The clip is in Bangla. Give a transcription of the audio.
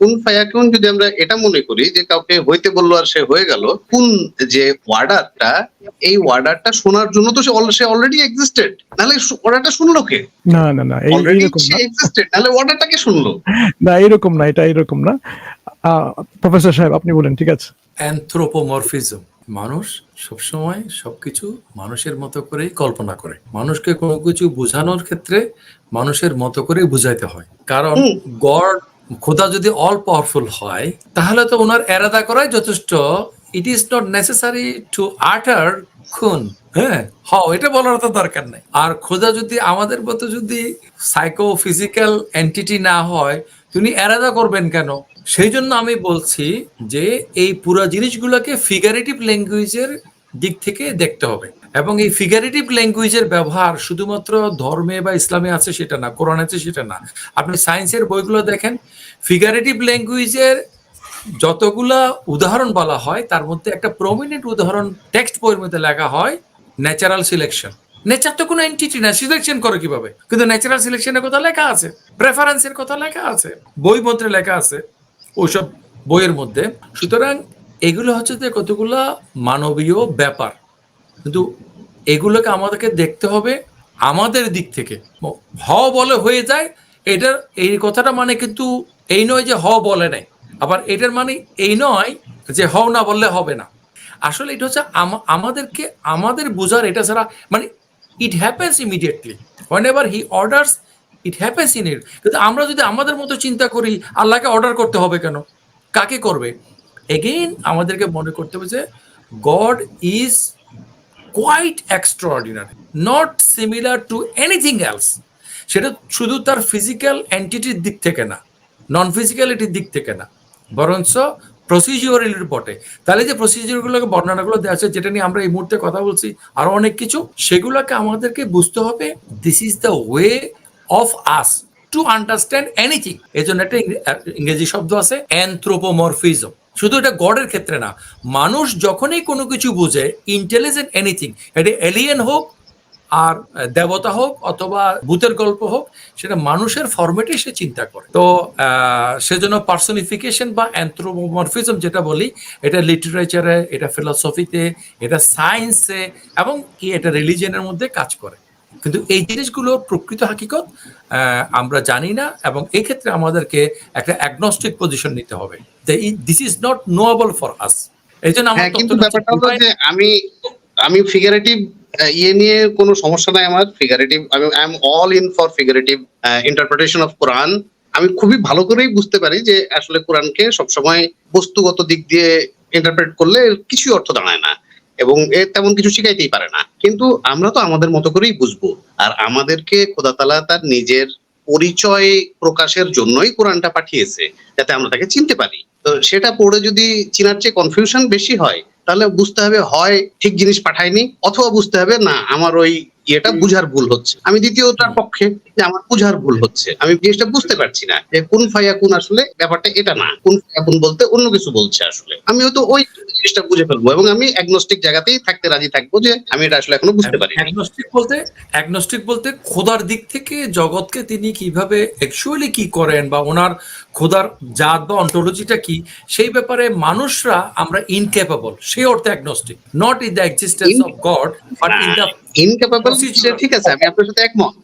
কোন ফায়াকুন যদি আমরা এটা মনে করি যে কাউকে হইতে বলল আর সে হয়ে গেল কোন যে ওয়ার্ডারটা এই ওয়ার্ডারটা শোনার জন্য তো সে সে অলরেডি এক্সিস্টেড নাহলে ওয়ার্ডারটা শুনলো কে? না না না এইরকম না। এক্সিস্টেড নাহলে ওয়ার্ডারটাকে শুনলো? না এরকম না এটা এরকম না। প্রফেসর সাহেব আপনি বলেন ঠিক আছে। অ্যানথ্রোপোমরফিজম মানুষ সবসময় সবকিছু মানুষের মতো করেই কল্পনা করে। মানুষকে কোনো কিছু বোঝানোর ক্ষেত্রে মানুষের মতো করেই বুঝাইতে হয়। কারণ গড খোদা যদি অল পাওয়ারফুল হয় তাহলে তো ওনার এরাদা করাই যথেষ্ট। It is not necessary to utter খুন হ্যাঁ? হও এটা বলার তো দরকার নাই। আর খোদা যদি আমাদের মতো যদি সাইকো ফিজিক্যাল এন্টিটি না হয় তিনি এরাদা করবেন কেন? সেই জন্য আমি বলছি যে এই পুরো জিনিসগুলোকে ফিগারেটিভ ল্যাঙ্গুয়েজের দিক থেকে দেখতে হবে। এবং এই ফিগারেটিভ ল্যাঙ্গুয়েজের ব্যবহার শুধুমাত্র ধর্মে বা ইসলামে আছে সেটা না, কোরআন আছে সেটা না। আপনি সায়েন্সের বইগুলো দেখেন ফিগারেটিভ ল্যাঙ্গুয়েজের যতগুলা উদাহরণ বলা হয়, তার মধ্যে একটা প্রমিনেন্ট উদাহরণ টেক্সট বইয়ের মধ্যে লেখা হয় ন্যাচারাল সিলেকশন নেচার তো কোনো এন্টিটি না সিলেকশন করে কীভাবে? কিন্তু ন্যাচারাল সিলেকশনের কথা লেখা আছে প্রেফারেন্সের কথা লেখা আছে, বই মন্ত্রে লেখা আছে, ওইসব বইয়ের মধ্যে। সুতরাং এগুলো হচ্ছে যে কতগুলা মানবীয় ব্যাপার। কিন্তু এগুলোকে আমাদেরকে দেখতে হবে আমাদের দিক থেকে। হ বলে হয়ে যায়, এটার, এই কথাটা মানে কিন্তু এই নয় যে হ বলে নাই। আবার এটার মানে এই নয় যে হ না বললে হবে না। আসলে এটা হচ্ছে আমাদেরকে, আমাদের বোঝার এটা ছাড়া মানে it happens immediately whenever he orders it happens in it কিন্তু আমরা যদি আমাদের মতো চিন্তা করি, আল্লাহকে অর্ডার করতে হবে কেন? কাকে করবে? এগেইন আমাদেরকে মনে করতে হবে যে God is quite extraordinary not similar to anything else সেটা শুধু তার ফিজিক্যাল এন্টিটির দিক থেকে না নন ফিজিক্যালিটির দিক থেকে না, বরঞ্চ প্রসিজিওরালির বটে। তাহলে যে প্রসিজিওরগুলোকে বর্ণনাগুলো দেওয়া আছে, যেটা নিয়ে আমরা এই মুহূর্তে কথা বলছি, আরও অনেক কিছু, সেগুলোকে আমাদেরকে বুঝতে হবে this is the way of us to understand anything এই জন্য একটা ইংরেজি শব্দ আছে অ্যান্থ্রোপোমরফিজম শুধু এটা গডের ক্ষেত্রে না, মানুষ যখনই কোনো কিছু বুঝে ইন্টেলিজেন্ট এনিথিং এটা এলিয়েন হোক আর দেবতা হোক অথবা ভূতের গল্প হোক, সেটা মানুষের ফরম্যাটে সে চিন্তা করে। তো সেজন্য পার্সোনিফিকেশন বা অ্যান্থ্রোমরফিজম যেটা বলি, এটা লিটারেচারে এটা ফিলসফিতে এটা সায়েন্সে এবং কি এটা রিলিজিয়নের মধ্যে কাজ করে। কিন্তু এই জিনিসগুলোর প্রকৃত হাকিকত আমরা জানি না এবং এই ক্ষেত্রে আমাদেরকে একটা অ্যাগনস্টিক পজিশন নিতে হবে। This is not knowable for us এই জন্য আমার হ্যাঁ কিন্তু ব্যাপারটা হলো যে আমি আমি ফিগারেটিভ ইয়ে নিয়ে কোনো সমস্যা নাই আমার। ফিগারেটিভ আমি I am all in for figurative interpretation of Quran আমি খুবই ভালো করেই বুঝতে পারি যে আসলে কোরআনকে সবসময় বস্তুগত দিক দিয়ে ইন্টারপ্রেট করলে কিছুই অর্থ দাঁড়ায় না। এবং এ তেমন কিছু শিখাইতেই পারে না। কিন্তু আমরা তো আমাদের মতো করেই বুঝব। আর আমাদেরকে খোদা তালা তার নিজের পরিচয় প্রকাশের জন্যই কোরআনটা পাঠিয়েছে, যাতে আমরা তাকে চিনতে পারি। তো সেটা পড়ে যদি চিনার চেয়ে কনফিউশন বেশি হয়, তাহলে বুঝতে হবে হয় ঠিক জিনিস পাঠায়নি, অথবা বুঝতে হবে না, আমার ওই ইয়েটা বুঝার ভুল হচ্ছে। আমি দ্বিতীয়টার পক্ষে যে আমার বুঝার ভুল হচ্ছে। আমি জিনিসটা বুঝতে পারছি না যে কোন ফাইয়া কোন আসলে ব্যাপারটা এটা না। কোন ফাইয়া কোন বলতে অন্য কিছু বলছে আসলে। আমি হয়তো ওই জিনিসটা বুঝে ফেলব এবং আমি অ্যাগনস্টিক জায়গাতেই থাকতে রাজি থাকব যে আমি এটা আসলে এখনও বুঝতে পারি অ্যাগনস্টিক বলতে অ্যাগনস্টিক বলতে খোদার দিক থেকে জগৎকে তিনি কীভাবে অ্যাকচুয়ালি কি করেন বা ওনার খোদার জাত বা অন্টোলজিটা কি সেই ব্যাপারে মানুষরা আমরা ইনক্যাপেবল সেই অর্থে agnostic not in the existence of God but in the incapable. ঠিক আছে আমি আপনার সাথে একমত